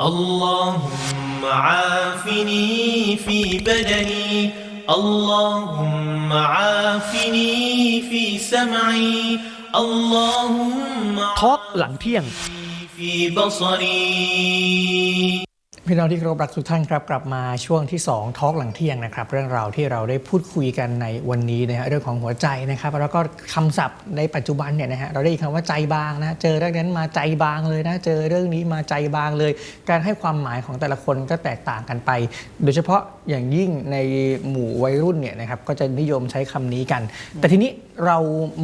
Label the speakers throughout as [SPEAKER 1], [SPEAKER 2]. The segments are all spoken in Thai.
[SPEAKER 1] اللهم عافني في بدني اللهم عافني في سمعي اللهم
[SPEAKER 2] ทอล์กหลังเที่ยง
[SPEAKER 1] في بصري
[SPEAKER 2] พี่น้องที่เคารพรักทุกท่านครับกลับมาช่วงที่2ทอล์กหลังเที่ยงนะครับ เรื่องราวที่เราได้พูดคุยกันในวันนี้นะฮะเรื่องของหัวใจนะครับ แล้วก็คำศัพท์ในปัจจุบันเนี่ยนะฮะเราได้ยินคำว่าใจบางนะเจอเรื่องนั้นมาใจบางเลยนะเจอเรื่องนี้มาใจบางเลย การให้ความหมายของแต่ละคนก็แตกต่างกันไป โดยเฉพาะอย่างยิ่งในหมู่วัยรุ่นเนี่ยนะครับก็จะนิยมใช้คำนี้กัน แต่ทีนี้เรา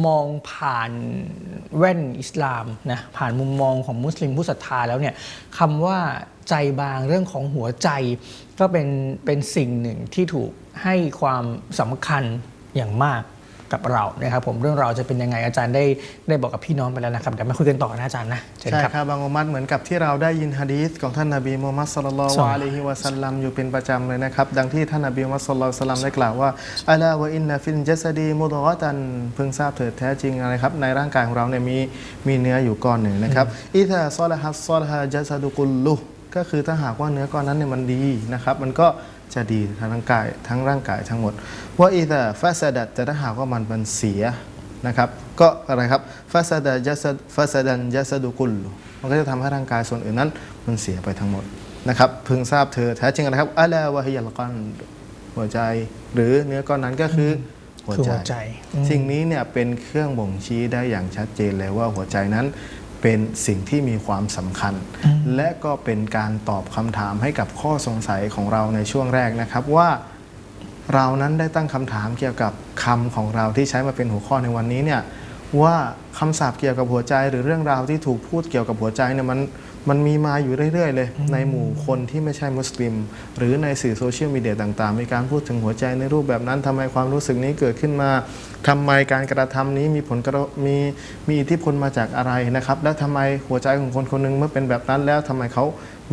[SPEAKER 2] มองผ่านแว่นอิสลามนะผ่านมุมมองของมุสลิมผู้ศรัทธาแล้วเนี่ยคำว่า ใจบางเรื่องของหัวใจ ก็เป็นเป็นสิ่งหนึ่งที่ถูกให้ความสำคัญอย่างมากกับเรานะครับผมเรื่องเราจะเป็นยังไงอาจารย์ได้ได้บอกกับพี่น้องไปแล้วนะครับเดี๋ยวมาคุยกันต่อนะอาจารย์นะ
[SPEAKER 3] ใช่
[SPEAKER 2] ครับ
[SPEAKER 3] บางอุมัดเหมือนกับที่เราได้ยินฮะดีษของท่านนบีมูฮัมมัดสุลลัลลอฮุอะลัยฮิวะสัลลัมอยู่เป็นประจำเลยนะครับ ดังที่ท่านนบีมูฮัมมัดสุลลัลลอฮุสัลลัมได้กล่าวว่าอัลาวะอินนะฟินจัสดีมุดกะตันเพิ่งทราบเถิดแท้จริงอะไรครับในร่างกายของเราเนี่ยมีมีเนื้ออยู่ก้อนหนึ่งนะครับอิซาซอลฮัสซอลฮะจัสดุกุลลุ ก็คือถ้าหากว่าเนื้อก้อนนั้นเนี่ยมันดีนะครับ มันก็จะดีทั้งร่างกายทั้งร่างกายทั้งหมดว่าอิซาฟาสดัดแต่ถ้าหากว่ามันมันเสียนะครับ ก็อะไรครับฟาซาดาจัสดฟาซาดันจัสดุกุลมันก็จะทำให้ร่างกายส่วนอื่นนั้น มันเสียไปทั้งหมดนะครับพึงทราบเธอแท้จริงนะครับอัลาวะฮิยัลกอนหัวใจ หรือเนื้อก้อนนั้นก็คือหัว
[SPEAKER 2] คือ
[SPEAKER 3] ใจ
[SPEAKER 2] หัวใจอืม
[SPEAKER 3] สิ่งนี้เนี่ยเป็นเครื่องบ่งชี้ได้อย่างชัดเจนเลยว่าหัวใจนั้น เป็นสิ่งที่มีความสำคัญ และก็เป็นการตอบคำถามให้กับข้อสงสัยของเราในช่วงแรกนะครับว่าเรานั้นได้ตั้งคำถามเกี่ยวกับคำของเราที่ใช้มาเป็นหัวข้อในวันนี้เนี่ยว่าคำศัพท์เกี่ยวกับหัวใจหรือเรื่องราวที่ถูกพูดเกี่ยวกับหัวใจเนี่ยมัน มันมีมาอยู่เรื่อย ๆ เลย ในหมู่คนที่ไม่ใช่มุสลิม หรือในสื่อโซเชียลมีเดียต่างๆ มีการพูดถึงหัวใจในรูปแบบนั้นทำไมความรู้สึกนี้เกิดขึ้นมาทำไมการกระทำนี้มีผลกระทบมีมีอิทธิพลมาจากอะไรนะครับ และทำไมหัวใจของคนคนหนึงเมื่อเป็นแบบนั้น แล้วทำไมเขา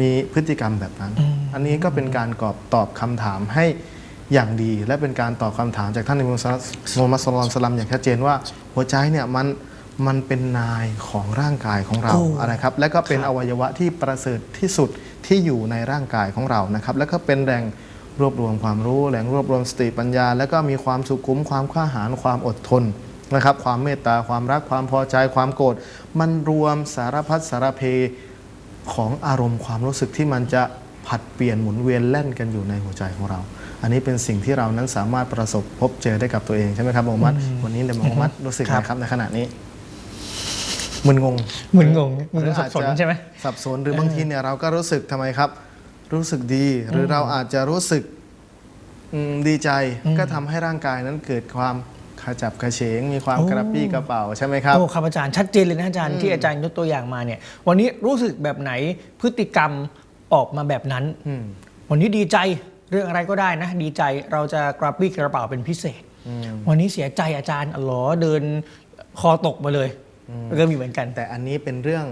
[SPEAKER 3] มีพฤติกรรมแบบนั้น อันนี้ก็เป็นการกอบตอบคำถามให้อย่างดี และเป็นการตอบคำถามจากท่านนบีมุฮัมมัดมุฮัมมัดสุลลัลสลัมอย่างชัดเจนว่าหัวใจเนี่ยมัน มันเป็นนายของร่างกายของเรา
[SPEAKER 2] โอ้
[SPEAKER 3] อะไรครับและก็เป็น
[SPEAKER 2] ครับ
[SPEAKER 3] อวัยวะที่ประเสริฐที่สุดที่อยู่ในร่างกายของเรานะครับและก็เป็นแหล่งรวบรวมความรู้แหล่งรวบรวมสติปัญญา และก็มีความสุขุมความกล้าหาญความอดทนนะครับ ความเมตตาความรักความพอใจความโกรธมันรวมสารพัดสารเพของอารมณ์ความรู้สึกที่มันจะผัดเปลี่ยนหมุนเวียนแล่นกันอยู่ในหัวใจของเรา อันนี้เป็นสิ่งที่เรานั้นสามารถประสบพบเจอได้กับตัวเองใช่ไหมครับโมฮัมมัดวันนี้เดมโมฮัมมัดรู้สึก
[SPEAKER 2] ครั
[SPEAKER 3] ไง
[SPEAKER 2] บ
[SPEAKER 3] ครับในขณะนี้ มึนงง
[SPEAKER 2] มึนงงมึนงง
[SPEAKER 3] หรืออาจ
[SPEAKER 2] สับสน
[SPEAKER 3] จะ
[SPEAKER 2] ใช่ไหม
[SPEAKER 3] สับสนหรือบางทีเนี่ยเราก็รู้สึกทำไมครับ รู้สึกดีหรือเราอาจจะรู้สึกอืมดีใจก็ทำให้ร่างกายนั้นเกิดความขจับกระเฉงมีความ
[SPEAKER 2] โอ้
[SPEAKER 3] กระปรี้กระเป๋าใช่ไหมครับ
[SPEAKER 2] โอ้ครับอาจารย์ชัดเจนเลยนะอาจารย์ที่อาจารย์ยกตัวอย่างมาเนี่ย วันนี้รู้สึกแบบไหนพฤติกรรมออกมาแบบนั้น
[SPEAKER 3] อืม
[SPEAKER 2] วันนี้ดีใจเรื่องอะไรก็ได้นะ ดีใจเราจะกระปรี้กระเป๋าเป็นพิเศษ
[SPEAKER 3] อืม
[SPEAKER 2] วันนี้เสียใจอาจารย์อ๋อเดินคอตกมาเลย ก็มีเหมือนกัน
[SPEAKER 3] แต่อันนี้เป็นเรื่อง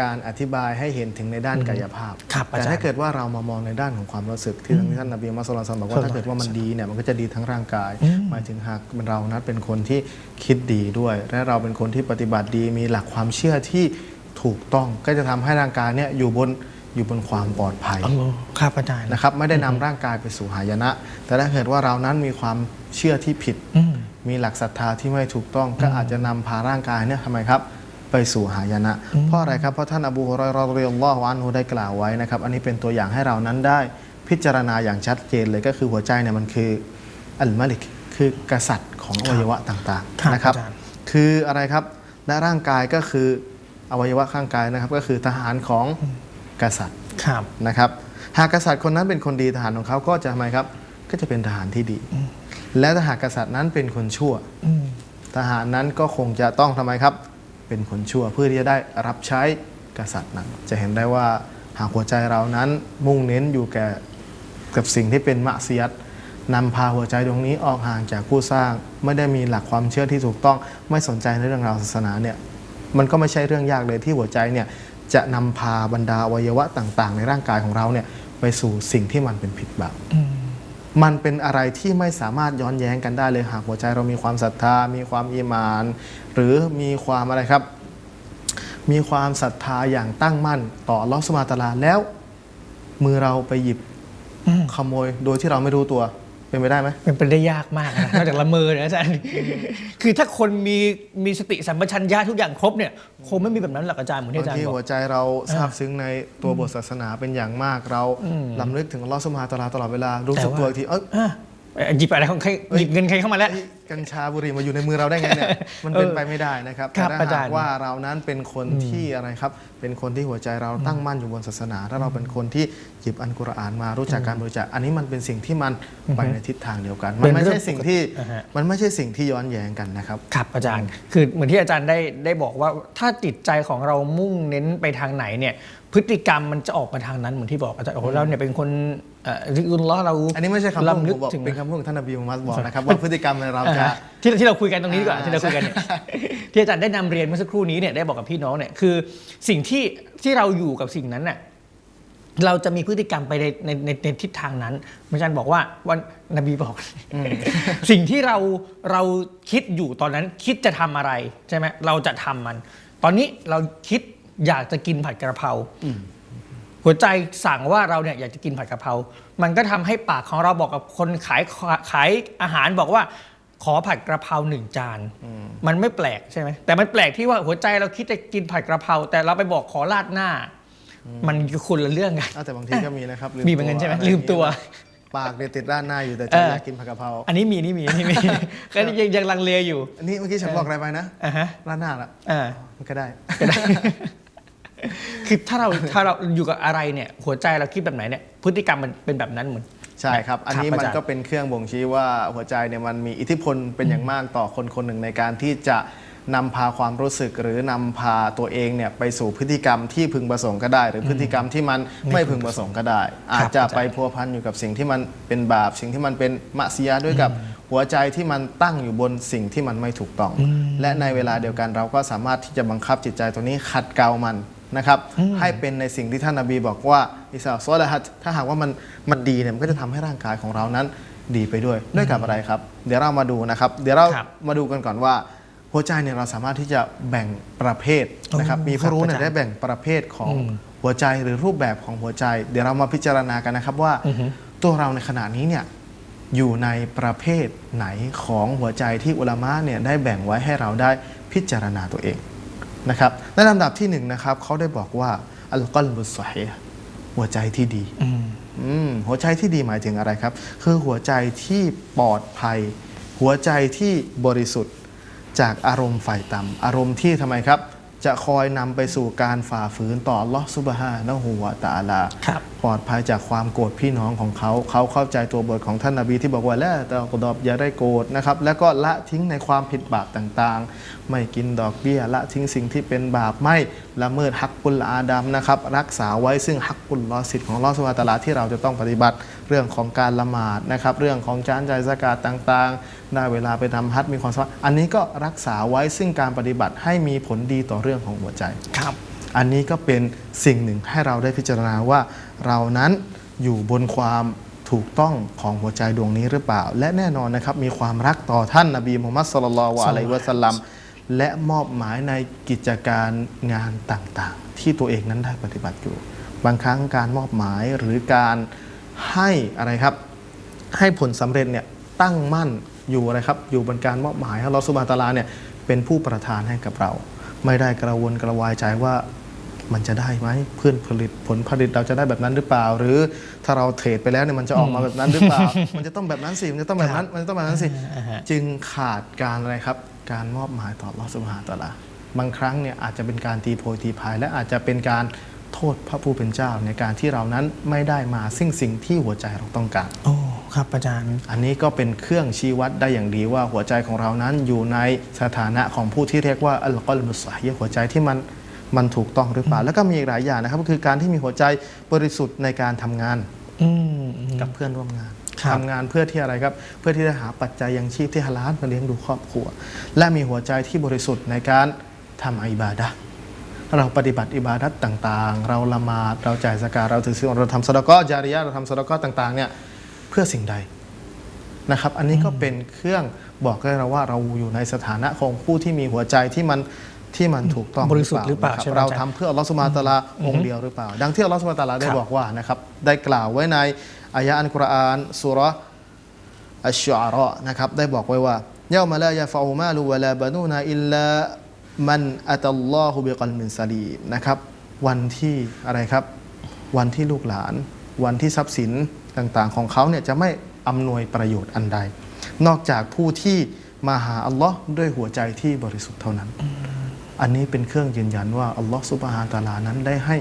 [SPEAKER 3] การอธิบายให้เห็นถึงในด้านกายภาพ
[SPEAKER 2] ครับอาจารย์
[SPEAKER 3] แต่ถ้าเกิดว่าเรามามองในด้านของความรู้สึกที่ท่านนบีมุฮัมมัดสุลลัลบอก
[SPEAKER 2] ครั
[SPEAKER 3] ว่า
[SPEAKER 2] บ
[SPEAKER 3] ถ้าเกิดว่ามันดีเนี่ยมันก็จะดีทั้งร่างกาย
[SPEAKER 2] อืม
[SPEAKER 3] หมายถึงหากเรานั้นเป็นคนที่คิดดีด้วย และเราเป็นคนที่ปฏิบัติดีมีหลักความเชื่อที่ถูกต้องก็จะทำให้ร่างกายเนี่ยอยู่บนอยู่บนความปลอดภัย
[SPEAKER 2] อ๋อครับอาจารย์
[SPEAKER 3] นะครับ ไม่ได้นำร่างกายไปสู่หายนะ แต่ถ้าเกิดว่าเรานั้นมีความเชื่อที่ผิด
[SPEAKER 2] อื ม
[SPEAKER 3] มีหลักศรัทธาที่ไม่ถูกต้องก็อาจจะนำพาร่างกายเนี่ยทำไมครับ ไปสู่หายนะ เพราะอะไรครับ เพราะท่านอบูฮุรอยเราะห์รอฎิยัลลอฮุอันฮุได้กล่าวไว้นะครับ อันนี้เป็นตัวอย่างให้เรานั้นได้พิจารณาอย่างชัดเจนเลยก็คือหัวใจเนี่ยมันคืออัลมาลิกคือกษัตริย์ของอวัยวะต่าง
[SPEAKER 2] ครับ
[SPEAKER 3] ๆนะครับ
[SPEAKER 2] อาจารย์
[SPEAKER 3] คืออะไรครับและร่างกายก็คืออวัยวะข้างกายนะครับ ก็คือทหารของกษัตริย์
[SPEAKER 2] ครับ
[SPEAKER 3] นะครับ หากกษัตริย์คนนั้นเป็นคนดีทหารของเขาก็จะทำไมครับ ก็จะเป็นทหารที่ดี และถ้าหากกษัตริย์นั้นเป็นคนชั่ว
[SPEAKER 2] อืม
[SPEAKER 3] ทหารนั้นก็คงจะต้องทำไมครับ เป็นคนชั่วเพื่อที่จะได้รับใช้กษัตริย์นั้นจะเห็นได้ว่าหากหัวใจเรานั้นมุ่งเน้นอยู่แก่กับสิ่งที่เป็นมะเสียดนำพาหัวใจดวงนี้ออกห่างจากผู้สร้าง ไม่ได้มีหลักความเชื่อที่ถูกต้องไม่สนใจในเรื่องราวศาสนาเนี่ยมันก็ไม่ใช่เรื่องยากเลยที่หัวใจเนี่ยจะนำพาบรรดาอวัยวะต่าง ๆ ในร่างกายของเราเนี่ยไปสู่สิ่งที่มันเป็นผิดบาป
[SPEAKER 2] อื ม
[SPEAKER 3] มันเป็นอะไรที่ไม่สามารถย้อนแย้งกันได้เลยหากหัวใจเรามีความศรัทธา มีความอีหมาน หรือมีความอะไรครับ มีความศรัทธาอย่างตั้งมั่น ต่ออัลลอฮฺสุบฮานะฮูวะตะอาลาแล้ว มือเราไปหยิบ
[SPEAKER 2] อืม
[SPEAKER 3] ขโมยโดยที่เราไม่รู้ตัว เป็นไปได้ไหม
[SPEAKER 2] เป็นไปได้ยากมากนะนอกจากละเมอเนี่ยอาจารย์ คือถ้าคนมีมีสติสัมปชัญญะทุกอย่างครบเนี่ยคงไม่มีแบบนั้นหรอกอาจารย์เหมือนที่
[SPEAKER 3] บาง
[SPEAKER 2] อาจารย์
[SPEAKER 3] ที
[SPEAKER 2] บอ
[SPEAKER 3] หัว
[SPEAKER 2] ก
[SPEAKER 3] ใจเราซาบซึ้งในตัวบทศาสนาเป็นอย่างมากเรา
[SPEAKER 2] อืม
[SPEAKER 3] ลำลึกถึงอัลลอฮฺสุบฮานะฮูวะตะอาลาตลอดเวลารู้สึก
[SPEAKER 2] แต่ว่า
[SPEAKER 3] ตัวอีกทีเอ้ย
[SPEAKER 2] อะ หยิบอะไรของใครหยิบเงินใครเข้ามาแล้ว
[SPEAKER 3] กัญชาบุหรี่มาอยู่ในมือเราได้ไงเนี่ยมันเป็นไปไม่ได้นะครับ
[SPEAKER 2] ครับ
[SPEAKER 3] แต่ถ้า
[SPEAKER 2] อาจา
[SPEAKER 3] หารก
[SPEAKER 2] ย์
[SPEAKER 3] ว่าเรานั้นเป็นคนที่อะไรครับ เป็นคนที่หัวใจเราตั้งมั่นอยู่บนศาสนาถ้าเราเป็นคนที่หยิบอันกุรอานมารู้จักการบริจาคอันนี้มันเป็นสิ่งที่มันไปในทิศทางเดียวกัน มันไม่ใช่สิ่งที่
[SPEAKER 2] อ่าฮะ
[SPEAKER 3] มันไม่ใช่สิ่งที่ย้อนแย้งกันนะครับ
[SPEAKER 2] ครับอาจารย์ คือเหมือนที่อาจารย์ได้ได้บอกว่าถ้าจิตใจของเรามุ่งเน้นไปทางไหนเนี่ยพฤติกรรมมันจะออกมาทางนั้นเหมือนที่บอกอาจารย์โอ้โหเราเนี่ยเป็นคนเอ่อ ริอุลลอฮ์เรา
[SPEAKER 3] อันนี้ไม่ใช่คำพูด
[SPEAKER 2] ลำลึ
[SPEAKER 3] ผมบอก
[SPEAKER 2] ถึง
[SPEAKER 3] เป็นคำพูดของท่านนบีมุฮัมมัดบอกนะครับว่าพฤติกรรมเรา
[SPEAKER 2] อ่า
[SPEAKER 3] จะ
[SPEAKER 2] ฮะที่ที่เราคุยกันตรงนี้ดีกว่า
[SPEAKER 3] อ่า
[SPEAKER 2] ที่เราคุยกันเนี่ยที่อาจารย์ได้นำเรียนเมื่อสักครู่นี้เนี่ยได้บอกกับพี่น้องเนี่ยคือสิ่งที่ที่เราอยู่กับสิ่งนั้นน่ะเราจะมีพฤติกรรมไปในในในในทิศทางนั้นอาจารย์บอกว่าวันนบีบอก สิ่งที่เราเราคิดอยู่ตอนนั้นคิดจะทำอะไรใช่ไหมเราจะทำมัน ตอนนี้เราคิดอยากจะกินผัดกระเพรา หัวใจสั่งว่าเราเนี่ยอยากจะกินผัดกะเพรา มันก็ทำให้ปากของเราบอกกับคนขายขายอาหารบอกว่าขอผัดกระเพราหนึ่งจานมันไม่แปลกใช่ไหมแต่มันแปลกที่ว่าหัวใจเราคิดจะกินผัดกระเพราแต่เราไปบอกขอราดหน้า มันคนละเรื่องกัน
[SPEAKER 3] อ้าวแต่บางทีก็มีนะครับ
[SPEAKER 2] มีเหมือนกันใช่ไหมะ
[SPEAKER 3] ร
[SPEAKER 2] ลืมตัว
[SPEAKER 3] ปากเนี่ยติดด้านหน้าอยู่แต่ใจ
[SPEAKER 2] เออ
[SPEAKER 3] อยากกินผักกะเพรา
[SPEAKER 2] อันนี้มีนี่มีอันนี่มีก็ยังยังลังเลอยู่
[SPEAKER 3] อันนี้เมื่อกี้ฉันบอกอะไรไปนะ
[SPEAKER 2] อะฮะ
[SPEAKER 3] ร้านหน้าละ
[SPEAKER 2] อ่า
[SPEAKER 3] มันก็ได้
[SPEAKER 2] คือถ้าเราถ้าเราอยู่กับอะไรเนี่ย หัวใจเราคิดแบบไหนเนี่ยพฤติกรรมมันเป็นแบบนั้นเหมือน
[SPEAKER 3] ใช่ครับ อันนี้
[SPEAKER 2] ครับ
[SPEAKER 3] มัน
[SPEAKER 2] อาจารย์
[SPEAKER 3] ก็เป็นเครื่องบ่งชี้ว่าหัวใจเนี่ยมันมีอิทธิพลเป็นอย่างมากต่อคนคนหนึ่งในการที่จะนำพาความรู้สึกหรือนำพาตัวเองเนี่ยไปสู่พฤติกรรมที่พึงประสงค์ก็ได้ หรือพฤติกรรมที่มันไม่พึงประสงค์ก็ได้ อาจจะไปพัวพันอยู่กับสิ่งที่มันเป็นบาป สิ่งที่มันเป็นมะซียะห์ด้วยกับหัวใจที่มันตั้งอยู่บนสิ่งที่มันไม่ถูกต้อง และในเวลาเดียวกันเราก็สามารถที่จะบังคับจิตใจตัวนี้ขัดเกลามัน นะครับให้เป็นในสิ่งที่ท่านนบีบอกว่าอิสลามซอลฮัดถ้าหากว่ามันมันดีเนี่ยมันก็จะทำให้ร่างกายของเรานั้นดีไปด้วยด้วยกับอะไรครับ เดี๋ยวเรามาดูนะครับ เดี๋ยวเรา
[SPEAKER 2] ครับ
[SPEAKER 3] มาดูกันก่อนว่า หัวใจเนี่ยเราสามารถที่จะแบ่งประเภทนะครับ
[SPEAKER 2] โอ้
[SPEAKER 3] มีผู้รู้เนี่ย
[SPEAKER 2] ครับอาจารย์
[SPEAKER 3] ได้แบ่งประเภทของ
[SPEAKER 2] อืม
[SPEAKER 3] หัวใจหรือรูปแบบของหัวใจ เดี๋ยวเรามาพิจารณากันนะครับว่า
[SPEAKER 2] อือฮึ
[SPEAKER 3] ตัวเราในขณะนี้เนี่ยอยู่ในประเภทไหนของหัวใจที่อุลามะเนี่ยได้แบ่งไว้ให้เราได้พิจารณาตัวเอง นะครับในลำดับที่หนึ่งนะครับเขาได้บอกว่าอัลกอลบุสไซฮ์หัวใจที่ดี
[SPEAKER 2] อืม
[SPEAKER 3] อืมหัวใจที่ดีหมายถึงอะไรครับ คือหัวใจที่ปลอดภัย หัวใจที่บริสุทธิ์จากอารมณ์ฝ่ายต่ำอารมณ์ที่ทำไมครับ จะคอยนำไปสู่การฝ่าฝืนต่อลอสุบฮานะฮูวะตะอาลา
[SPEAKER 2] ครับ
[SPEAKER 3] ป ลอดภัยจากความโกรธพี่น้องของเขา เขาเข้าใจตัวบทของท่านนาบีที่บอกว่าละตะกดอบอย่าได้โกรธนะครับ แล้วก็ละทิ้งในความผิดบาปต่างๆ ไม่กินดอกเบี้ยละทิ้งสิ่งที่เป็นบาปไม่ละเมิดฮักกุลอาดัมนะครับรักษาไว้ซึ่งฮักกุลลอสิทธิ์ของลอสวาตะลาที่เราจะต้องปฏิบัติเรื่องของการละหมาดนะครับเรื่องของจานใจสกาดต่างๆ ได้เวลาไปทำฮัจญ์มีความสามารถอันนี้ก็รักษาไว้ซึ่งการปฏิบัติให้มีผลดีต่อเรื่องของหัวใจ
[SPEAKER 2] ครับ
[SPEAKER 3] อันนี้ก็เป็นสิ่งหนึ่งให้เราได้พิจารณาว่า เรานั้นอยู่บนความถูกต้องของหัวใจดวงนี้หรือเปล่า และแน่นอนนะครับมีความรักต่อท่านนบีมุฮัมมัดสุลลัลลอฮุอะลัยวะสัลลัมและมอบหมายในกิจการงานต่างๆ ที่ตัวเองนั้นได้ปฏิบัติอยู่ บางครั้งการมอบหมายหรือการให้อะไรครับ ให้ผลสำเร็จเนี่ยตั้งมั่นอยู่อะไรครับ อยู่บนการมอบหมายให้ลอสุบานะตาลาเนี่ยเป็นผู้ประทานให้กับเรา ไม่ได้กระวนกระวายใจว่ามันจะได้ไหมเพื่อนผลิตผลผลิตเราจะได้แบบนั้นหรือเปล่า หรือถ้าเราเทรดไปแล้วเนี่ยมันจะออกมาแบบนั้นหรือเปล่า มันจะต้องแบบนั้นสิมันจะต้องแบบนั้นมันจะต้องแบบนั้นสิ
[SPEAKER 2] อ่าฮะ
[SPEAKER 3] จึงขาดการอะไรครับ การมอบหมายต่อลอสุบฮานะฮูวะตะอาลาบางครั้งเนี่ยอาจจะเป็นการตีโพยตีพายและอาจจะเป็นการ โทษพระผู้เป็นเจ้าในการที่เรานั้นไม่ได้มาซึ่งสิ่งที่หัวใจเราต้องการ
[SPEAKER 2] โอ้ครับอาจารย์
[SPEAKER 3] อันนี้ก็เป็นเครื่องชี้วัดได้อย่างดีว่าหัวใจของเรานั้นอยู่ในสถานะของผู้ที่เรียกว่าอัลกอลมุสฮิหัวใจที่มันมันถูกต้องหรือเปล่า แล้วก็มีอีกหลายอย่างนะครับ ก็คือการที่มีหัวใจบริสุทธิ์ในการทำงาน
[SPEAKER 2] อืมอืม
[SPEAKER 3] กับเพื่อนร่วมงาน
[SPEAKER 2] ครับ
[SPEAKER 3] ทำงานเพื่อที่อะไรครับ เพื่อที่จะหาปัจจัยยังชีพที่ฮาลาลมาเลี้ยงดูครอบครัว และมีหัวใจที่บริสุทธิ์ในการทำอิบาดะห์ เราปฏิบัติอิบาดัตต่างๆ เราละหมาดเราจ่ายสกาเราถือศีลเราทำสะดะเกาะห์จาริยะห์เราทำสะดะเกาะห์ต่างๆเนี่ยเพื่อสิ่งใดนะครับ อันนี้ก็เป็นเครื่องบอกได้เราว่าเราอยู่ในสถานะของผู้ที่มีหัวใจที่มันที่มันถูกต้อง
[SPEAKER 2] บริสุทธิ์หรือเปล่า
[SPEAKER 3] นะค
[SPEAKER 2] ใช่ไหม
[SPEAKER 3] เรา
[SPEAKER 2] อาจารย์
[SPEAKER 3] ทำเพื่ออัลลอฮฺสุบฮานะฮูวะตะอาลาองค์เดียวหรือเปล่า ดังที่อัลลอฮฺสุบฮานะฮูวะตะอาลาได้
[SPEAKER 2] ครับ
[SPEAKER 3] บอกว่านะครับได้กล่าวไว้ในอายะอันกุรอานสุเราะห์อัชชอาระห์นะครับได้บอกไว้ว่าเยามาลายาฟาอูมาลูวะลาบานูนาอิลลา มันอัตัลลอฮุบิกัลมินซาลีมนะครับ วันที่อะไรครับ วันที่ลูกหลาน วันที่ทรัพย์สินต่างๆ ของเขาเนี่ยจะไม่อำนวยประโยชน์อันใด นอกจากผู้ที่มาหาอัลลอฮ์ด้วยหัวใจที่บริสุทธิ์เท่านั้น อันนี้เป็นเครื่องยืนยันว่าอัลลอฮ์ซุบฮานะฮูวะตะอาลานั้นได้ให้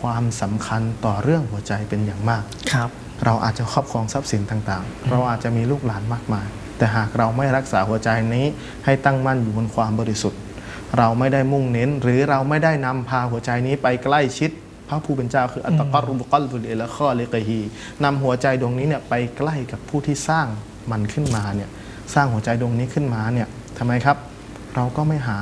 [SPEAKER 3] ความสำคัญต่อเรื่องหัวใจเป็นอย่างมาก
[SPEAKER 2] ครับ
[SPEAKER 3] เราอาจจะครอบครองทรัพย์สินต่างๆ เราอาจจะมีลูกหลานมากมาย แต่หากเราไม่รักษาหัวใจนี้ให้ตั้งมั่นอยู่บนความบริสุทธิ์ เราไม่ได้มุ่งเน้น หรือเราไม่ได้นำพาหัวใจนี้ไปใกล้ชิดพระผู้เป็นเจ้าคืออัตตะกรุบกัลบุลเอละข้อเลกฮีนำหัวใจดวงนี้เนี่ยไปใกล้กับผู้ที่สร้างมันขึ้นมาเนี่ยสร้างหัวใจดวงนี้ขึ้นมาเนี่ยทำไมครับ เราก็ไม่หา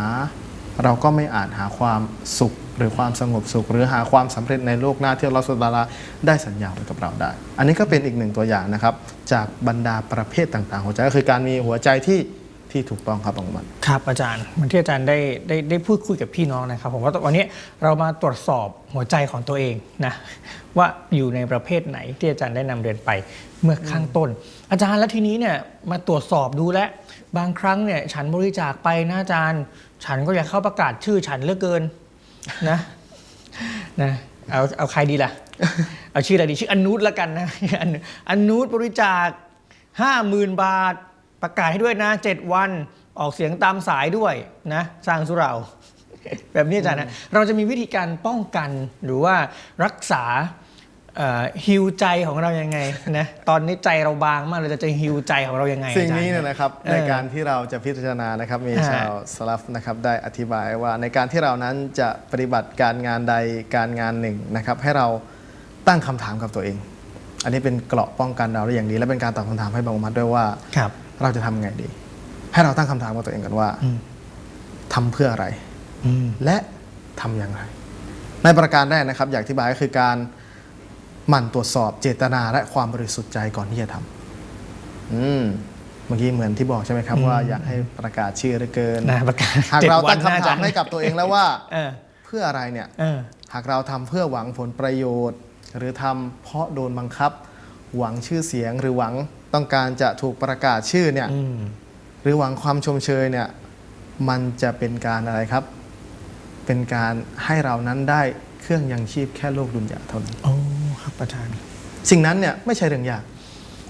[SPEAKER 3] เราก็ไม่อาจหาความสุขหรือความสงบสุข หรือหาความสำเร็จในโลกหน้าที่อัลลอฮฺสุบฮานะฮูวะตะอาลาได้สัญญาไว้กับเราได้ อันนี้ก็เป็นอีกหนึ่งตัวอย่างนะครับ จากบรรดาประเภทต่างๆ หัวใจก็คือการมีหัวใจที่ ที่ถูกต้องครับองค์มัน
[SPEAKER 2] ครับอาจารย์เหมันที่อาจารย์ได้ได้ได้พูดคุยกับพี่น้องนะครับ ผมว่าวันนี้เรามาตรวจสอบหัวใจของตัวเองนะว่าอยู่ในประเภทไหนที่อาจารย์ได้นำเรียนไปเมื่อข้างต้น อาจารย์แล้วทีนี้เนี่ยมาตรวจสอบดูแลบางครั้งเนี่ยฉันบริจาคไปนะอาจารย์ ฉันก็อยากเข้าประกาศชื่อฉันเลือเกินนะนะเอาเอาใครดีล่ะ เอาชื่ออะไรดีชื่ออนุชละกันนะอนุอนุชบริจาคห้าหมื่นบาท ประกาศให้ด้วยนะเจ็ดวันออกเสียงตามสายด้วยนะสร้างสุเหรา แบบนี้อาจารย์นะเราจะมีวิธีการป้องกันหรือว่ารักษาฮิวใจของเรายังไงนะตอนนี้ใจเราบางมากเราจะจะฮิวใจของเรายังไง
[SPEAKER 3] สิ่ง
[SPEAKER 2] อาจารย์
[SPEAKER 3] นี้เนี่ยนะครับ
[SPEAKER 2] เออ
[SPEAKER 3] ในการที่เราจะพิจารณานะครับมี
[SPEAKER 2] ฮะ
[SPEAKER 3] ชาวสลัฟนะครับได้อธิบายว่าในการที่เรานั้นจะปฏิบัติการงานใดการงานหนึ่งนะครับ ให้เราตั้งคำถามกับตัวเอง อันนี้เป็นเกราะป้องกันเราได้อย่างดีและเป็นการตอบคำถามให้บางอุมัดด้วยว่า
[SPEAKER 2] ครับ
[SPEAKER 3] เราจะทำไงดี ให้เราตั้งคำถามกับตัวเองกันว่า
[SPEAKER 2] อืม
[SPEAKER 3] ทำเพื่ออะไร
[SPEAKER 2] อืม
[SPEAKER 3] และทำอย่างไร ในประการแรกนะครับ อยากอธิบายก็คือการหมั่นตรวจสอบเจตนาและความบริสุทธิ์ใจก่อนที่จะทำอืมเมื่อกี้เหมือนที่บอกใช่ไหมครับ
[SPEAKER 2] อืม
[SPEAKER 3] ว่าอยากให้ประกาศชื่อเหลือเกิน
[SPEAKER 2] นะประกาศ
[SPEAKER 3] หาก
[SPEAKER 2] จ็ด
[SPEAKER 3] เรา
[SPEAKER 2] วั
[SPEAKER 3] ตั้
[SPEAKER 2] น
[SPEAKER 3] ง
[SPEAKER 2] นะอ
[SPEAKER 3] คำ
[SPEAKER 2] จ
[SPEAKER 3] ถารม
[SPEAKER 2] ย์
[SPEAKER 3] ให้กับตัวเองแล้วว่า
[SPEAKER 2] เออ
[SPEAKER 3] เพื่ออะไรเนี่ย
[SPEAKER 2] เออ
[SPEAKER 3] หากเราทำเพื่อหวังผลประโยชน์ หรือทำเพราะโดนบังคับ หวังชื่อเสียงหรือหวัง ต้องการจะถูกประกาศชื่อเนี่ย
[SPEAKER 2] อืม
[SPEAKER 3] หรือหวังความชมเชยเนี่ยมันจะเป็นการอะไรครับ เป็นการให้เรานั้นได้เครื่องยังชีพแค่โลกดุนยาเท่านั้น
[SPEAKER 2] โอ้ครับอาจารย์
[SPEAKER 3] สิ่งนั้นเนี่ยไม่ใช่เรื่องยาก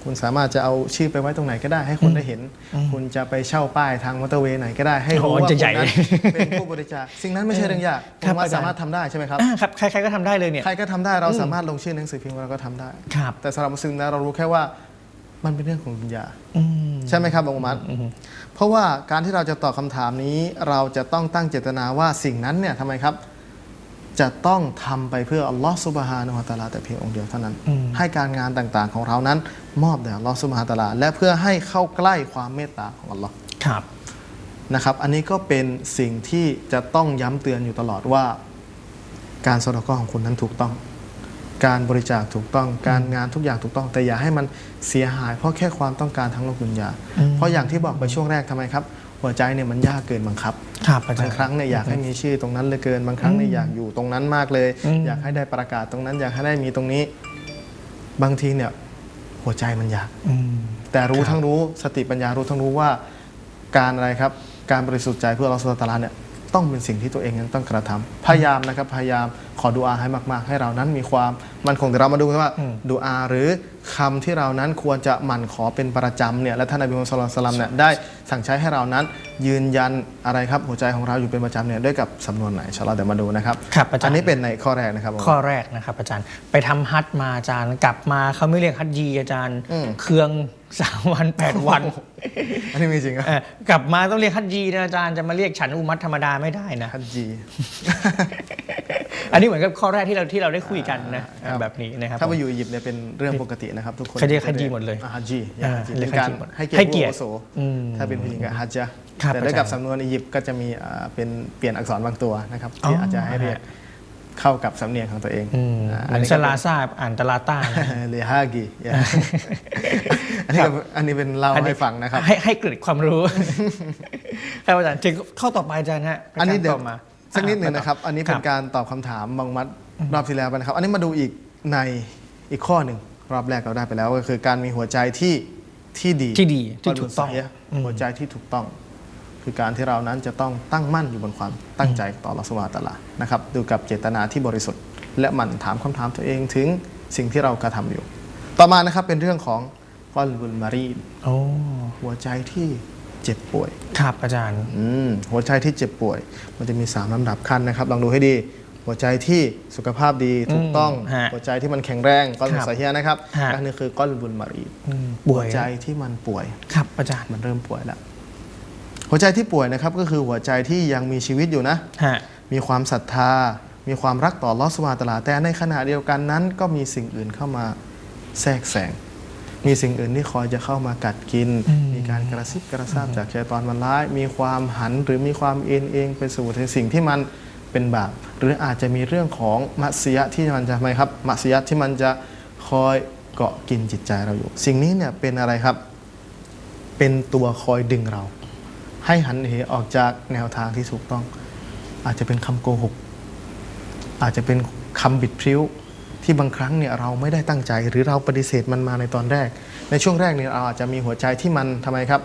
[SPEAKER 3] คุณสามารถจะเอาชื่อไปไว้ตรงไหนก็ได้ ให้คนได้เห็น
[SPEAKER 2] อืม
[SPEAKER 3] คุณจะไปเช่าป้ายทางมอเตอร์เวย์ไหนก็ได้ ให้รู้
[SPEAKER 2] โอ้
[SPEAKER 3] ว่า
[SPEAKER 2] จะ
[SPEAKER 3] ค
[SPEAKER 2] ใหญ่
[SPEAKER 3] นนั้นเป็นผู้บริจาคสิ่งนั้นไม่ใช่เรื่องยาก
[SPEAKER 2] ครับ
[SPEAKER 3] ผมว่า
[SPEAKER 2] อาจารย์
[SPEAKER 3] สามารถทำได้ใช่ไหมครับ
[SPEAKER 2] อ่าครับใครๆก็ทำได้เลยเนี่ย
[SPEAKER 3] ใครก็ทำได้เราสามารถลงชื่อหนังสือพิมพ์เราก็ทำได้
[SPEAKER 2] ครับ
[SPEAKER 3] แต่สำหรับมุสลิมนะเรารู้แค่ว่า มันเป็นเรื่องของดุนยา
[SPEAKER 2] อืม
[SPEAKER 3] ใช่ไหมครับบางอุมัด
[SPEAKER 2] อืม
[SPEAKER 3] เพราะว่าการที่เราจะตอบคำถามนี้ เราจะต้องตั้งเจตนาว่าสิ่งนั้นเนี่ยทำไมครับ จะต้องทำไปเพื่ออัลลอฮฺซุบฮานะฮูวะตะอาลาแต่เพียงองค์เดียวเท่านั้น
[SPEAKER 2] อืม
[SPEAKER 3] ให้การงานต่างๆ ของเรานั้น มอบแด่อัลลอฮฺซุบฮานะฮูวะตะอาลา และเพื่อให้เข้าใกล้ความเมตตาของอัลลอฮ์
[SPEAKER 2] ครับ
[SPEAKER 3] นะครับ อันนี้ก็เป็นสิ่งที่จะต้องย้ำเตือนอยู่ตลอดว่า การสอดก้อของคุณนั้นถูกต้อง การบริจาคถูกต้องการงานทุกอย่างถูกต้อง แต่อย่าให้มันเสียหาย เพราะแค่ความต้องการทั้งโลกดุนยา
[SPEAKER 2] อืม
[SPEAKER 3] เพราะอย่างที่บอกไปช่วงแรกทำไมครับ หัวใจเนี่ยมันยากเกินบังคับ
[SPEAKER 2] ครับอาจา
[SPEAKER 3] บารง
[SPEAKER 2] ย์
[SPEAKER 3] ครั้งเนี่ยอยากให้มีชื่อตรงนั้นเหลยเกินบางครั้งเนี่ยอยากอยู่ตรงนั้นมากเลย
[SPEAKER 2] อืม
[SPEAKER 3] อยากให้ได้ประกาศตรงนั้น อยากให้ได้มีตรงนี้ บางทีเนี่ยหัวใจมันอยาก
[SPEAKER 2] อืม
[SPEAKER 3] แต่รู้
[SPEAKER 2] ครับ
[SPEAKER 3] ทั้งรู้สติปัญญารู้ทั้งรู้ว่าการอะไรครับ การบริสุทธิ์ใจเพื่ออัลลอฮฺสุลตาราเนี่ย ต้องเป็นสิ่งที่ตัวเองนั้นต้องกระทำพยายามนะครับพยายามขอดุอาให้มาก ๆ ให้เรานั้นมีความมันคงแต่เรามาดูกันว่า
[SPEAKER 2] อืม
[SPEAKER 3] ดุอาหรือ คำที่เรานั้นควรจะหมั่นขอเป็นประจำเนี่ยและท่านนบีมุฮัมมัดสุลลัลสลัมเนี่ยได้สั่งใช้ให้เรานั้นยืนยันอะไรครับหัวใจของเราอยู่เป็นประจำเนี่ยด้วยกับสำนวนไหนอินชาเราเดี๋ยวมาดูนะครับ
[SPEAKER 2] ครับอาจารย์
[SPEAKER 3] อันนี้เป็นในข้อแรกนะครับ
[SPEAKER 2] ข้อแรกนะครับอาจารย์ไปทำฮัทมาอาจารย์กลับมาเขาไม่เรียกฮัทยีอาจารย์
[SPEAKER 3] อืม
[SPEAKER 2] เครื่องสามวันแปดวัน
[SPEAKER 3] อันนี้มีจริงครับ
[SPEAKER 2] เออกลับมาต้องเรียกฮัทยีนะอาจารย์จะมาเรียกฉันอุมัตธรรมดาไม่ได้นะ
[SPEAKER 3] ฮัจจี
[SPEAKER 2] อันนี้เหมือนกับข้อแรกที่เราที่เราได้คุยกันนะครับแบบนี้นะครับ
[SPEAKER 3] ถ้า
[SPEAKER 2] ผ
[SPEAKER 3] ไปอยู่อียิปต์เนี่ยเป็นเรื่องปกตินะครับทุกคน
[SPEAKER 2] เขาเรียกฮัจญีหมดเลย
[SPEAKER 3] อ่าฮัจจี
[SPEAKER 2] อ่า
[SPEAKER 3] ฮัจญี
[SPEAKER 2] เรียก
[SPEAKER 3] เป็นการ
[SPEAKER 2] ฮัจญีหมด
[SPEAKER 3] ให้เกียร
[SPEAKER 2] ให้
[SPEAKER 3] ติ
[SPEAKER 2] เกียรติ
[SPEAKER 3] ผู้อาวุโส
[SPEAKER 2] อืม
[SPEAKER 3] ถ้าเป็นผู้หญิงก็ฮัจญะ
[SPEAKER 2] ครับ
[SPEAKER 3] แต่ด้วยกับ
[SPEAKER 2] อาจารย์
[SPEAKER 3] สำนวนอียิปต์ก็จะมีอ่าเป็นเปลี่ยนอักษรบางตัวนะครับ
[SPEAKER 2] อ๋อ
[SPEAKER 3] ที่อาจจะให้เรียกเข้ากับสำเนียงของตัวเอง
[SPEAKER 2] อืม
[SPEAKER 3] อ่า
[SPEAKER 2] เหมือน
[SPEAKER 3] นี้
[SPEAKER 2] ซา
[SPEAKER 3] ก็
[SPEAKER 2] ลาซาอ่านตาลาต้านะ
[SPEAKER 3] เลฮากีอันนี้ก็อันนี้เป็นเล่าให้ฟังนะครับ
[SPEAKER 2] ให้ให้เกิดความรู้ ครับอาจารย์ถึงข้อต่อไปอาจารย์ฮะ
[SPEAKER 3] อันนี้เดี๋ยว
[SPEAKER 2] ต่มา
[SPEAKER 3] สักนิดหนึ่งนะครับ อันนี้เป็น
[SPEAKER 2] ครับ
[SPEAKER 3] การตอบคำถามบางมัดรอบที่แล้วไปนะครับ อันนี้มาดูอีกในอีกข้อหนึ่งรอบแรกเราได้ไปแล้วก็คือการมีหัวใจที่ที่ดี
[SPEAKER 2] ที่ดีที่ถูกต้อง
[SPEAKER 3] บริสุทธิ์หัวใจที่ถูกต้อง คือการที่เรานั้นจะต้องตั้งมั่นอยู่บนความตั้งใจต่อรัสวาตะลานะครับ ดูกับเจตนาที่บริสุทธิ์ และหมันถามคำถามตัวเองถึงสิ่งที่เรากระทำอยู่ ต่อมานะครับเป็นเรื่องของกอลบุลมารีน
[SPEAKER 2] โอ้
[SPEAKER 3] หัวใจที่ เจ็บป่วย
[SPEAKER 2] ครับอาจารย์
[SPEAKER 3] อืมหัวใจที่เจ็บป่วย มันจะมี 3ลำดับขั้นนะครับ ลองดูให้ดี หัวใจที่สุขภาพดีถูกต้อง
[SPEAKER 2] ฮะ
[SPEAKER 3] หัวใจที่มันแข็งแรงก้อน
[SPEAKER 2] ครับ
[SPEAKER 3] สาเฮียนะครับ
[SPEAKER 2] ฮะ
[SPEAKER 3] อันนี้คือก้อนบุญมารีด
[SPEAKER 2] อืมป่
[SPEAKER 3] หั
[SPEAKER 2] ว
[SPEAKER 3] วยใจที่มันป่วย
[SPEAKER 2] ครับอาจารย์
[SPEAKER 3] มันเริ่มป่วยแล้ว หัวใจที่ป่วยนะครับก็คือหัวใจที่ยังมีชีวิตอยู่นะ
[SPEAKER 2] ฮะ
[SPEAKER 3] มีความศรัทธา มีความรักต่อลอสวาตลาแต่ในขณะเดียวกันนั้น ก็มีสิ่งอื่นเข้ามาแทรกแซง มีสิ่งอื่นที่คอยจะเข้ามากัดกิน
[SPEAKER 2] อืม
[SPEAKER 3] มีการกระซิบกระซาบจากชัยตอนมันร้าย มีความหันหรือมีความเอ็นเองไปสู่ในสิ่งที่มันเป็นบาปหรืออาจจะมีเรื่องของมัสยะที่มันจะไหมครับมัสยะที่มันจะคอยเกาะกินจิตใจเราอยู่ สิ่งนี้เนี่ยเป็นอะไรครับ เป็นตัวคอยดึงเรา ให้หันเหออกจากแนวทางที่ถูกต้อง อาจจะเป็นคำโกหก อาจจะเป็นคำบิดพริ้ว ที่บางครั้งเนี่ยเราไม่ได้ตั้งใจ หรือเราปฏิเสธมันมาในตอนแรก ในช่วงแรกเนี่ยเราอาจจะมีหัวใจที่มันทำไมครับ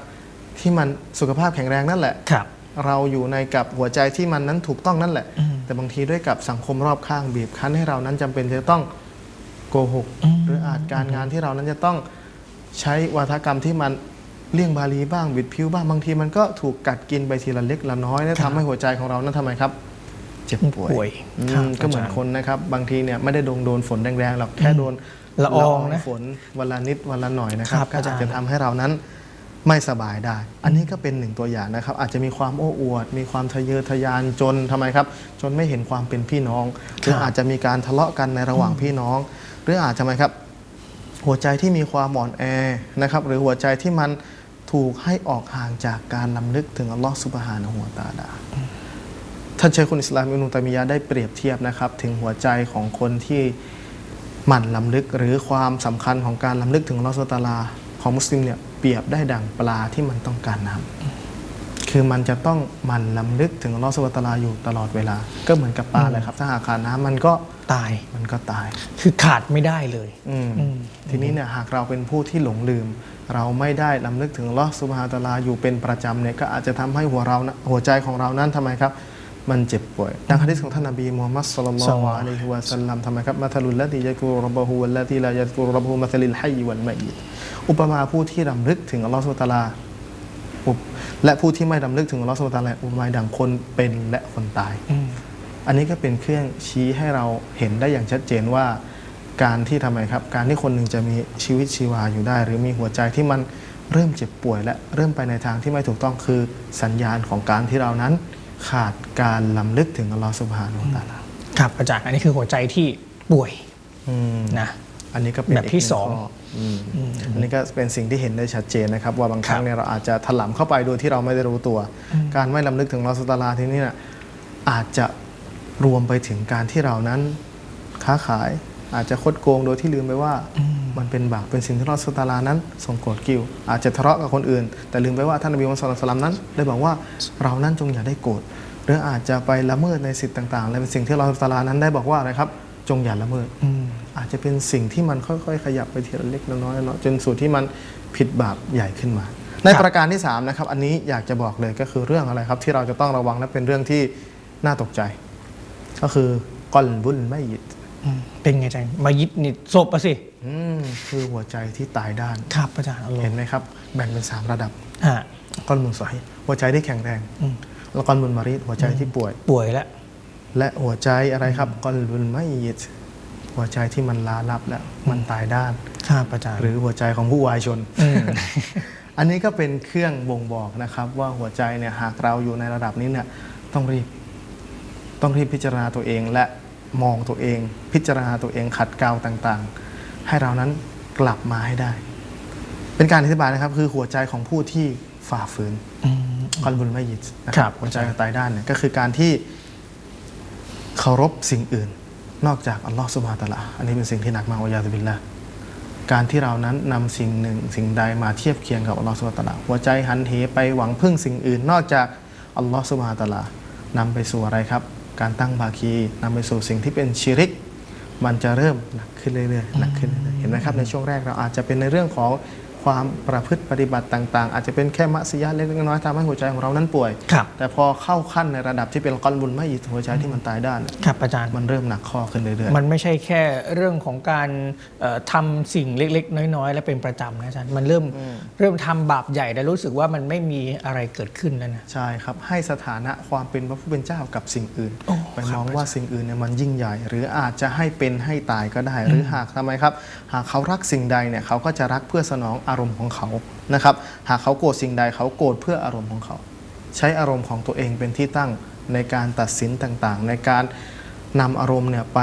[SPEAKER 3] ที่มันสุขภาพแข็งแรงนั่นแหละ
[SPEAKER 2] ครับ
[SPEAKER 3] เราอยู่ในกับหัวใจที่มันนั้นถูกต้องนั่นแหละ
[SPEAKER 2] อืม
[SPEAKER 3] แต่บางทีด้วยกับสังคมรอบข้างบีบคั้นให้เรานั้นจำเป็นจะต้องโกหก
[SPEAKER 2] อืม
[SPEAKER 3] หรืออาจการงานที่เรานั้นจะต้องใช้วาทกรรมที่มันเลี่ยงบาลีบ้างบิดผิวบ้างบางทีมันก็ถูกกัดกินไปทีละเล็กละน้อยและทำให้หัวใจของเรานั้นทำไมครับ เจ็บป่วย
[SPEAKER 2] ป่วย
[SPEAKER 3] อืม
[SPEAKER 2] ครับ
[SPEAKER 3] ก็เหมือน
[SPEAKER 2] อาจารย์
[SPEAKER 3] คนนะครับ บางทีเนี่ยไม่ได้โดนโดนฝนแรงๆหรอกแค่โดน
[SPEAKER 2] ละอองนะ
[SPEAKER 3] ฝนวันละนิดวันละหน่อยนะครับ
[SPEAKER 2] ครับ
[SPEAKER 3] ก็
[SPEAKER 2] อาจารย์
[SPEAKER 3] อาจจะทำให้เรานั้นไม่สบายได้ อันนี้ก็เป็นหนึ่งตัวอย่างนะครับ อาจจะมีความโอ้อวด มีความทะเยอทะยานจนทำไมครับ จนไม่เห็นความเป็นพี่น้อง หรืออาจจะมีการทะเลาะกันในระหว่างพี่น้อง หรืออาจจะไหมครับ หัวใจที่มีความอ่อนแอนะครับ หรือหัวใจที่มันถูกให้ออกห่างจากการลำลึกถึงอัลลอฮฺสุบฮานะฮูวะตะอาลา ท่านเชคคุณอิสลามอิบนุตัยมียะห์ได้เปรียบเทียบนะครับ ถึงหัวใจของคนที่หมั่นลำลึกหรือความสำคัญของการลำลึกถึงอัลลอฮฺสุบฮานะฮูวะตะอาลาของมุสลิมเนี่ยเปรียบได้ดังปลาที่มันต้องการน้ำคือมันจะต้องหมั่นลำลึกถึงอัลลอฮฺสุบฮานะฮูวะตะอาลาอยู่ตลอดเวลา ก็เหมือนกับปลาเลยครับ ถ้าหากขาดน้ำมันก็
[SPEAKER 2] ตาย
[SPEAKER 3] มันก็ตาย
[SPEAKER 2] คือขาดไม่ได้เลย
[SPEAKER 3] อืม
[SPEAKER 2] อืม
[SPEAKER 3] ทีนี้เนี่ยหากเราเป็นผู้ที่หลงลืม เราไม่ได้ลำลึกถึงอัลลอฮฺสุบฮานะฮูวะตะอาลาอยู่เป็นประจำเนี่ยก็อาจจะทำให้หัวเรานะหัวใจของเรานั้นทำไมครับ มันเจ็บป่วยดังฮะดิษของท่านนบีมูฮัมมัดศ็อลลัลลอฮุอะลัยฮิวะซัลลัมทำไมครับมัทลุลละดียักุรรับบะฮูวัลละตีลายักุรรับบะฮูมัทลิลฮัยวัลมัยยิตอุปมาผู้ที่รำลึกถึงอัลลอฮฺสุบฮานะฮูวะตะอาลาอุปและผู้ที่ไม่รำลึกถึงอัลลอฮฺสุบฮานะฮูวะตะอาลาอุปมาดังคนเป็นและคนตาย
[SPEAKER 2] อืม
[SPEAKER 3] อันนี้ก็เป็นเครื่องชี้ให้เราเห็นได้อย่างชัดเจนว่าการที่ทำไมครับ การที่คนหนึ่งจะมีชีวิตชีวาอยู่ได้ หรือมีหัวใจที่มันเริ่มเจ็บป่วย และเริ่มไปในทางที่ไม่ถูกต้องคือสัญญาณของการที่เรานั้น ขาดการลำลึกถึงอัลลอฮฺสุบฮานาอัลตะอาลา
[SPEAKER 2] ครับอาจารย์อันนี้คือหัวใจที่ป่วย
[SPEAKER 3] อืม
[SPEAKER 2] นะ
[SPEAKER 3] อันนี้ก็เป็น
[SPEAKER 2] แบบที่
[SPEAKER 3] กหนึ่
[SPEAKER 2] สอง
[SPEAKER 3] ข้อืมอันนี้ก็เป็นสิ่งที่เห็นได้ชัดเจนนะครับ ว่าบางครั้งเนี่ยเราอาจจะถลำเข้าไปโดยที่เราไม่ได้รู้ตัว การไม่ลำลึกถึงอัลลอฮฺสุบฮานาอัลตะอาลาที่นี่น่ะอาจจะรวมไปถึงการที่เรานั้นค้าขาย อาจจะคดโกงโดยที่ลืมไปว่า มันเป็นบาปเป็นสิ่งที่เราสุตาลานั้นทรงโกรธกิวอาจจะทะเลาะกับคนอื่น แต่ลืมไปว่าท่านนบีมุฮัมมัดศ็อลลัลลอฮุอะลัยฮิวะซัลลัมนั้น ได้บอกว่าเรานั้นจงอย่าได้โกรธหรืออาจจะไปละเมิดในสิทธิ์ต่างๆและเป็นสิ่งที่เราสุตาลานั้นได้บอกว่าอะไรครับจงอย่าละเมิด
[SPEAKER 2] อื
[SPEAKER 3] อาจจะเป็นสิ่งที่มันค่อยๆ ขยับไปทีละเล็กน้อยละน้อยจนสู่ที่มันผิดบาปใหญ่ขึ้นมา ในประการที่สามนะครับอันนี้อยากจะบอกเลยก็คือเรื่องอะไรครับ ที่เราจะต้องระวังและเป็นเรื่องที่น่าตกใจ ก็คือกอลบุลไม่ยิด
[SPEAKER 2] เป็นไงจารย์มายิดนิดศพอะสิ
[SPEAKER 3] อืมคือหัวใจที่ตายด้าน
[SPEAKER 2] ครับอาจารย์อัลลอฮ์
[SPEAKER 3] เห็นไหมครับ แบ่งเป็น 3 ระดับ
[SPEAKER 2] ฮะ
[SPEAKER 3] ก้อนมุนสอยหัวใจที่แข็งแรง
[SPEAKER 2] อืม
[SPEAKER 3] แล้วก้อนมุนมารีดหัวใจที่ป่วย
[SPEAKER 2] ป่วยแล้ว
[SPEAKER 3] และหัวใจอะไรครับก้อนมุนไม่ยิดหัวใจที่มันลาลับแล้วมันตายด้าน
[SPEAKER 2] ครับอาจารย์
[SPEAKER 3] หรือหัวใจของผู้วายชน
[SPEAKER 2] อืม
[SPEAKER 3] อันนี้ก็เป็นเครื่องบ่งบอกนะครับ ว่าหัวใจเนี่ยหากเราอยู่ในระดับนี้เนี่ยต้องรีบ ต้องรีบพิจารณาตัวเองและมองตัวเอง พิจารณาตัวเองขัดเกลาต่างๆ ให้เรานั้นกลับมาให้ได้ เป็นการอธิบายนะครับ คือหัวใจของผู้ที่ฝ่าฝืน
[SPEAKER 2] อืม
[SPEAKER 3] คอนบุลไม่ยิดนะค
[SPEAKER 2] ครั
[SPEAKER 3] รับบหัวใจกับตายด้านเนี่ยก็คือการที่เคารพสิ่งอื่น นอกจากอัลลอฮฺสุบฮานะฮูวะตะอาลาอันนี้เป็นสิ่งที่หนักมากวะยาตุบิลละการที่เรานั้นนำสิ่งหนึ่ง สิ่งใดมาเทียบเคียงกับอัลลอฮฺสุบฮานะฮูวะตะอาลาหัวใจหันเหไปหวังพึ่งสิ่งอื่น นอกจากอัลลอฮฺสุบฮานะฮูวะตะอาลานำไปสู่อะไรครับ การตั้งภาคีนำไปสู่สิ่งที่เป็นชิริก มันจะเริ่มหนักขึ้นเรื่อยๆหนักขึ้นเรื่อยๆเห็นไหมครับในช่วงแรกเราอาจจะเป็นในเรื่องของ ความประพฤติปฏิบัติต่าง ๆ อาจจะเป็นแค่มัสยิดเล็กๆน้อยๆทำให้หัวใจของเรานั้นป่วย
[SPEAKER 2] ครับ
[SPEAKER 3] แต่พอเข้าขั้นในระดับที่เป็นกอนบุญไม่อิดหัวใจที่มันตายด้าน
[SPEAKER 2] ครับอาจารย์
[SPEAKER 3] มันเริ่มหนักข้อขึ้นเรื่อยๆ
[SPEAKER 2] มันไม่ใช่แค่เรื่องของการเอ่อทำสิ่งเล็ก ๆ น้อย ๆ และเป็นประจำนะอาจารย์มันเริ่มเริ่มทำบาปใหญ่แล้วรู้สึกว่ามันไม่มีอะไรเกิดขึ้นแล้วนะ
[SPEAKER 3] ใช่ครับให้สถานะความเป็นพระผู้เป็นเจ้ากับสิ่งอื่น
[SPEAKER 2] โอ้
[SPEAKER 3] ไปมองว่าสิ่งอื่นเนี่ยมันยิ่งใหญ่ หรืออาจจะให้เป็นให้ตายก็ได้ หรือหากทำไมครับ หากเขารักสิ่งใดเนี่ยเขาก็จะรักเพื่อสนองอารมณ์ของเขานะครับหากเขาโกรธสิ่งใดเขาโกรธเพื่ออารมณ์ของเขา ใช้อารมณ์ของตัวเองเป็นที่ตั้งในการตัดสินต่างๆ ในการนำอารมณ์เนี่ยไป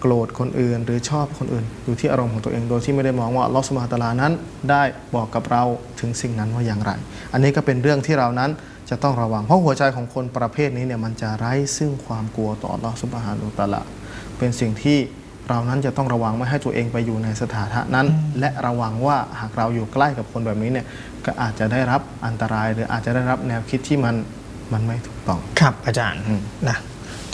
[SPEAKER 3] โกรธคนอื่น หรือชอบคนอื่น อยู่ที่อารมณ์ของตัวเองโดยที่ไม่ได้มองว่าลอสมาตลานั้นได้บอกกับเราถึงสิ่งนั้นว่าอย่างไร อันนี้ก็เป็นเรื่องที่เรานั้นจะต้องระวังเพราะหัวใจของคนประเภทนี้เนี่ยมันจะไร้ซึ่งความกลัวต่อลอสุบฮานุตะอาลาเป็นสิ่งที่ เรานั้นจะต้องระวังไม่ให้ตัวเองไปอยู่ในสถานะนั้น และระวังว่าหากเราอยู่ใกล้กับคนแบบนี้เนี่ยก็อาจจะได้รับอันตราย หรืออาจจะได้รับแนวคิดที่มันมันไม่ถูกต้อง
[SPEAKER 2] ครับอาจารย์
[SPEAKER 3] อืม
[SPEAKER 2] นะ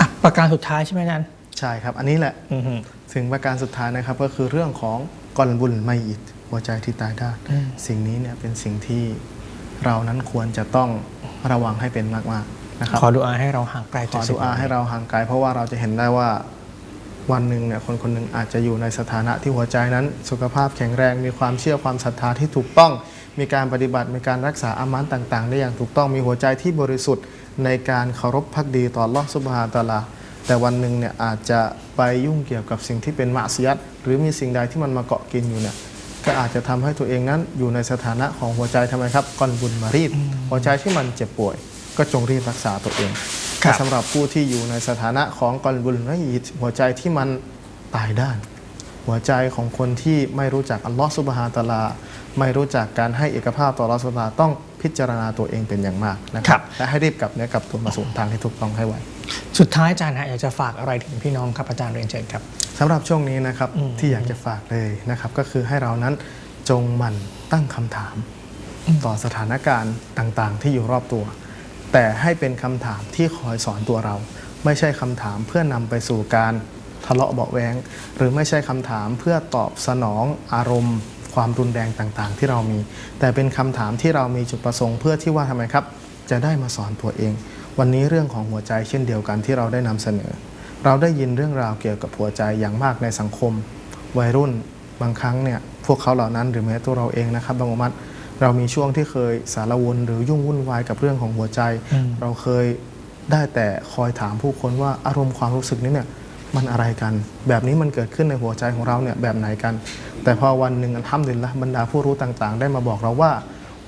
[SPEAKER 2] อะประการสุดท้ายใช่ไหมอาจารย์
[SPEAKER 3] ใช่ครับ อันนี้แหละ
[SPEAKER 2] อือฮึ
[SPEAKER 3] สิ่งประการสุดท้ายนะครับก็คือเรื่องของกอลบุลไม่อิดหัวใจที่ตายด้าน
[SPEAKER 2] อืม
[SPEAKER 3] สิ่งนี้เนี่ยเป็นสิ่งที่เรานั้นควรจะต้องระวังให้เป็นมากๆนะครับ
[SPEAKER 2] ขอดูอาให้เราห่างไกล
[SPEAKER 3] ข
[SPEAKER 2] จา
[SPEAKER 3] อก
[SPEAKER 2] สิ่
[SPEAKER 3] ดุ
[SPEAKER 2] ง
[SPEAKER 3] อา
[SPEAKER 2] นี้
[SPEAKER 3] ให้เราห่างไกลเพราะว่าเราจะเห็นได้ว่า วันหนึ่งเนี่ยคนคนหนึ่งอาจจะอยู่ในสถานะที่หัวใจนั้น สุขภาพแข็งแรงมีความเชื่อความศรัทธาที่ถูกต้อง มีการปฏิบัติมีการรักษาอามันต่างๆ ได้อย่างถูกต้องมีหัวใจที่บริสุทธิ์ในการเคารพพักดีต่อลอฮ์ซุบฮานะตะอาลาแต่วันหนึ่งเนี่ยอาจจะไปยุ่งเกี่ยวกับสิ่งที่เป็นมะซิยัดหรือมีสิ่งใดที่มันมาเกาะกินอยู่เนี่ยก็อาจจะทำให้ตัวเองนั้นอยู่ในสถานะของหัวใจทำไมครับก่อนบุญมารีดหัวใจที่มันเจ็บป่วย ก็จงรีบรักษาตัวเอง แต่สำหรับผู้ที่อยู่ในสถานะของกอลบุลไม่ยิดหัวใจที่มันตายด้าน หัวใจของคนที่ไม่รู้จักอัลลอฮฺสุบฮานะฮูวะตะอาลา ไม่รู้จักการให้เอกภาพต่ออัลลอฮฺสุบฮานะฮูวะตะอาลาต้องพิจารณาตัวเองเป็นอย่างมากนะค
[SPEAKER 2] ครั
[SPEAKER 3] รับและให้รีบกลับเนื้อกลับตัวมาสู่ทางที่ถูกต้องให้ไว
[SPEAKER 2] สุดท้ายอาจารย์ฮะอยากจะฝากอะไรถึงพี่น้องครับอาจารย์เรียนเชิญครับ
[SPEAKER 3] สำหรับช่วงนี้นะครับ
[SPEAKER 2] อืม
[SPEAKER 3] ที่อยากจะฝากเลยนะครับก็คือให้เรานั้นจงหมั่นตั้งคำถามต่อสถานการณ์ต่างๆ ที่อยู่รอบตัว แต่ให้เป็นคำถามที่คอยสอนตัวเรา ไม่ใช่คำถามเพื่อนำไปสู่การทะเลาะเบาะแวงหรือไม่ใช่คำถามเพื่อตอบสนองอารมณ์ ความรุนแรงต่างๆ ที่เรามี แต่เป็นคำถามที่เรามีจุดประสงค์เพื่อที่ว่าทำไมครับ จะได้มาสอนตัวเอง วันนี้เรื่องของหัวใจเช่นเดียวกันที่เราได้นำเสนอ เราได้ยินเรื่องราวเกี่ยวกับหัวใจอย่างมากในสังคม วัยรุ่นบางครั้งเนี่ยพวกเขาเหล่านั้นหรือแม้ตัวเราเองนะครับบางอุมัด เรามีช่วงที่เคยสารวนหรือยุ่งวุ่นวายกับเรื่องของหัวใจ
[SPEAKER 2] อืม
[SPEAKER 3] เราเคยได้แต่คอยถามผู้คนว่าอารมณ์ความรู้สึกนี้เนี่ยมันอะไรกัน แบบนี้มันเกิดขึ้นในหัวใจของเราเนี่ยแบบไหนกัน แต่พอวันหนึ่งอัลฮัมดุลิลละบรรดาผู้รู้ต่างๆ ได้มาบอกเราว่า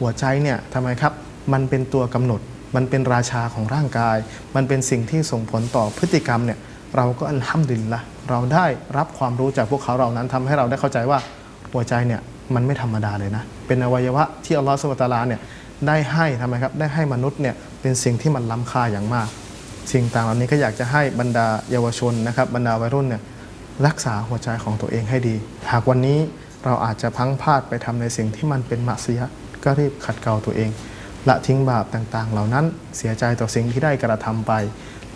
[SPEAKER 3] หัวใจเนี่ยทำไมครับมันเป็นตัวกำหนด มันเป็นราชาของร่างกาย มันเป็นสิ่งที่ส่งผลต่อพฤติกรรมเนี่ยเราก็อัลฮัมดุลิลละเราได้รับความรู้จากพวกเขาเหล่านั้นทำให้เราได้เข้าใจว่าหัวใจเนี่ย มันไม่ธรรมดาเลยนะ เป็นอวัยวะที่อัลลอฮฺสุบตาลาเนี่ยได้ให้ทำไมครับ ได้ให้มนุษย์เนี่ยเป็นสิ่งที่มันล้ำค่าอย่างมาก สิ่งต่างเหล่านี้ก็อยากจะให้บรรดาเยาวชนนะครับ บรรดาวัยรุ่นเนี่ยรักษาหัวใจของตัวเองให้ดี หากวันนี้เราอาจจะพังพลาดไปทำในสิ่งที่มันเป็นมัสยิดก็รีบขัดเกลาตัวเอง ละทิ้งบาปต่างๆ เหล่านั้นเสียใจต่อสิ่งที่ได้กระทำไป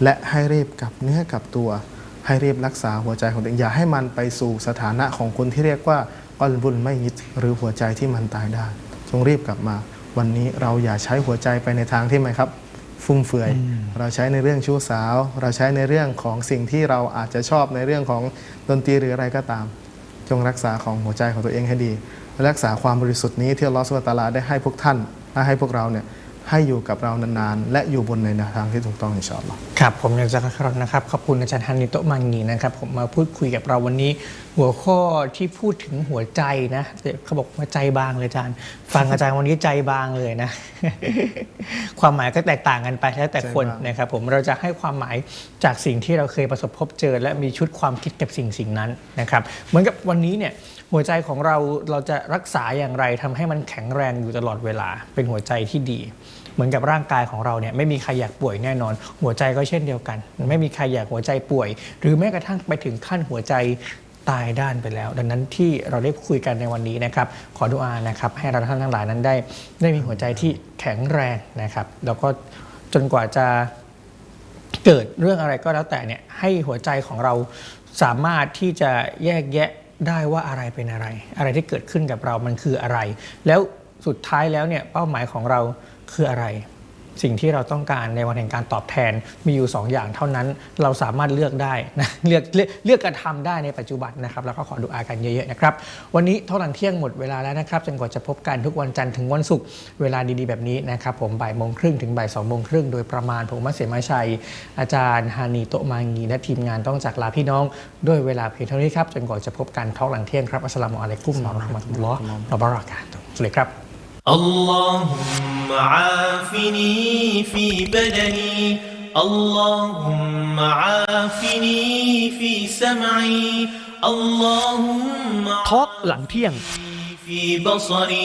[SPEAKER 3] และให้รีบกลับเนื้อกลับตัว ให้รีบรักษาหัวใจของตัวเองอย่าให้มันไปสู่สถานะของคนที่เรียกว่า อัลบุลไม่ยิดหรือหัวใจที่มันตายได้ จงรีบกลับมา วันนี้เราอย่าใช้หัวใจไปในทางที่ไหมครับ ฟุ่มเฟือย เราใช้ในเรื่องชู้สาว เราใช้ในเรื่องของสิ่งที่เราอาจจะชอบในเรื่องของดนตรีหรืออะไรก็ตาม จงรักษาของหัวใจของตัวเองให้ดี รักษาความบริสุทธิ์นี้ที่อัลลอฮฺสุบฮานะฮูวะตะอาลาได้ให้พวกท่านและให้พวกเราเนี่ย ให้อยู่กับเรานานๆ และอยู่บนในแนวทางที่ถูกต้องอินชาอัลลอฮ์
[SPEAKER 2] ครับผมอยากจะขอบนะครับ ขอบคุณอาจารย์ฮันนิโตมังนีนะครับ ผมมาพูดคุยกับเราวันนี้ หัวข้อที่พูดถึงหัวใจนะเขาบอกว่าใจบางเลยอาจารย์ ฟังอาจารย์วันนี้ใจบางเลยนะ ความหมายก็แตกต่างกันไปแล้วแต่คนนะครับ ผมเราจะให้ความหมายจากสิ่งที่เราเคยประสบพบเจอ และมีชุดความคิดกับสิ่งสิ่งนั้นนะครับ เหมือนกับวันนี้เนี่ย หัวใจของเราเราจะรักษาอย่างไรทำให้มันแข็งแรงอยู่ตลอดเวลา เป็นหัวใจที่ดี เหมือนกับร่างกายของเราเนี่ยไม่มีใครอยากป่วยแน่นอน หัวใจก็เช่นเดียวกัน ไม่มีใครอยากหัวใจป่วย หรือแม้กระทั่งไปถึงขั้นหัวใจตายด้านไปแล้ว ดังนั้นที่เราได้คุยกันในวันนี้นะครับ ขอดุอานะครับ ให้เราท่านทั้งหลายนั้นได้ ได้มีหัวใจที่แข็งแรงนะครับ แล้วก็จนกว่าจะเกิดเรื่องอะไรก็แล้วแต่เนี่ยให้หัวใจของเราสามารถที่จะแยกแยะ ได้ว่าอะไรเป็นอะไร อะไรที่เกิดขึ้นกับเรามันคืออะไร แล้วสุดท้ายแล้วเนี่ยเป้าหมายของเราคืออะไร สิ่งที่เราต้องการในวันแห่งการตอบแทนมีอยู่ 2 อย่างเท่านั้นเราสามารถเลือกได้นะเลือกเลือกเลือกกระทำได้ในปัจจุบันนะครับแล้วก็ขอดูอากันเยอะๆนะครับวันนี้เท่าหลังเที่ยงหมดเวลาแล้วนะครับจนกว่าจะพบกันทุกวันจันทร์ถึงวันศุกร์เวลาดีๆแบบนี้นะครับผมบ่ายโมงครึ่งถึงบ่ายสองโมงครึ่งโดยประมาณผมมัสเสมาชัย อาจารย์ฮานีโตะมางีและทีมงานต้องจากลาพี่น้อง ด้วยเวลาเพียงเท่านี้ครับจนกว่าจะพบกันท้องหลังเที่ยงครับอัสสลามุอะลัยกุมวะเราะห์มะตุลลอฮ์วะบะเราะกาตุฮ์สวัสดีครับ
[SPEAKER 1] اللهم عافني في بدني اللهم عافني في سمعي اللهم
[SPEAKER 2] ทอล์กหลังเที่ยง
[SPEAKER 1] في بصري